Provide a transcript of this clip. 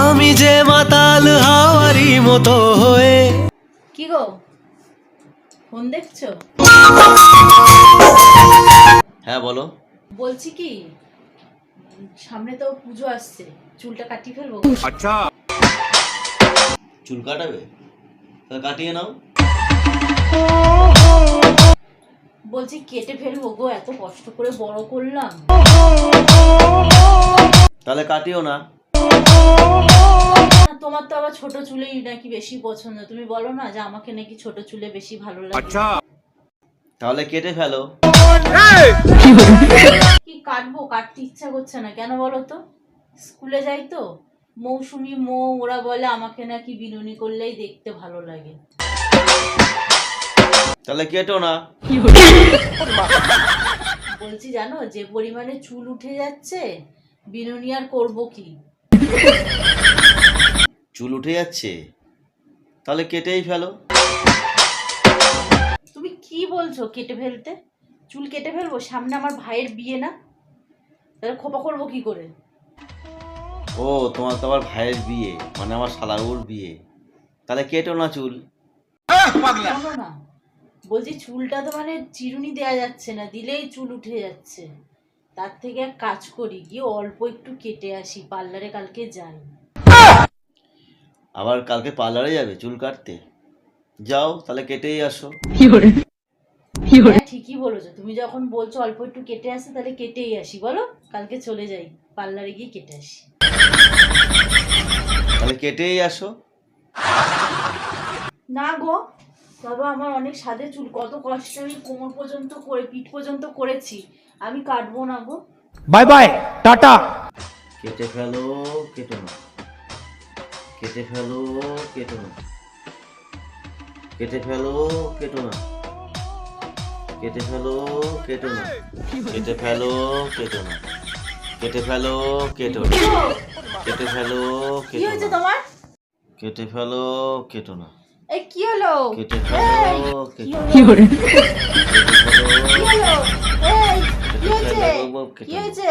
আমি যে মাতাল হাওয়ারি মতো হয়ে কি গো? ফোন দেখছ? হ্যাঁ বলো। বলছি কি সামনে তো পুজো আসছে চুলটা কাটিয়ে ফেলব। আচ্ছা। চুল কাটাবে? তাহলে কাটিয়ে নাও। বলছি কেটে ফেলব গো এত কষ্ট করে বড় করলাম। তাহলে কাটিও না না, তোমার তো আবার ছোট চুলেই নাকি বেশি পছন্দ। তুমি বলো না যে আমাকে নাকি ছোট চুলে বেশি ভালো লাগে। তাহলে কেটে ফেলো। কি কাটবো? কাটতে ইচ্ছা করছে না। কেন বলো তো? স্কুলে যাই তো। মৌসুমি মৌ ওরা বলে আমাকে নাকি বিনুনি করলেই দেখতে ভালো লাগে। তাহলে কেটো না। বলছি জানো যে পরিমাণে চুল উঠে যাচ্ছে বিনুনি আর করব কি? চুল উঠে যাচ্ছে। তাহলে কেটেই ফেলো। তুমি কি বলছো কেটে ফেলতে? চুল কেটে ফেলব? সামনে আমার ভাইয়ের বিয়ে না? তাহলে খোপা করব কি করে? ও তোমার তো আমার ভাইয়ের বিয়ে মানে আমার শালাগুর বিয়ে। তাহলে কেটো না চুল। না বলছি চুলটা তো মানে চিরুনি দেয়া যাচ্ছে না দিলেই চুল উঠে যাচ্ছে। তার থেকে এক কাজ করি গিয়ে অল্প একটু কেটে আসি পার্লারে কালকে যাই। আবার কালকে পার্লারে যাবে চুল কাটতে? যাও তাহলে কেটেই আসো। হ্যাঁ ঠিকই বলেছ। তুমি যখন বলছো অল্প একটু কেটে আসি তাহলে কেটেই আসি। বলো কালকে চলে যাই পার্লারে গিয়ে কেটে আসি। তাহলে কেটেই আসো। না গো বাবা আমার অনেক সাদে চুল কত কষ্ট আমি কোমর পর্যন্ত করে পিঠ পর্যন্ত করেছি। আমি কাটবো না গো। Bye bye tata. কেটে ফেলো কেটো না। কেটে ফেলো কেটো না। কেটে ফেলো কেটো না। কেটে ফেলো কেটো না। কেটে ফেলো কেটো না। কেটে ফেলো কেটো না। কেটে ফেলো কেটো না। কেটে ফেলো কেটো না। এই কি হলো কেটে ফেলো কি হলো? কি হলো? এই, কি হয়েছে? কি হয়েছে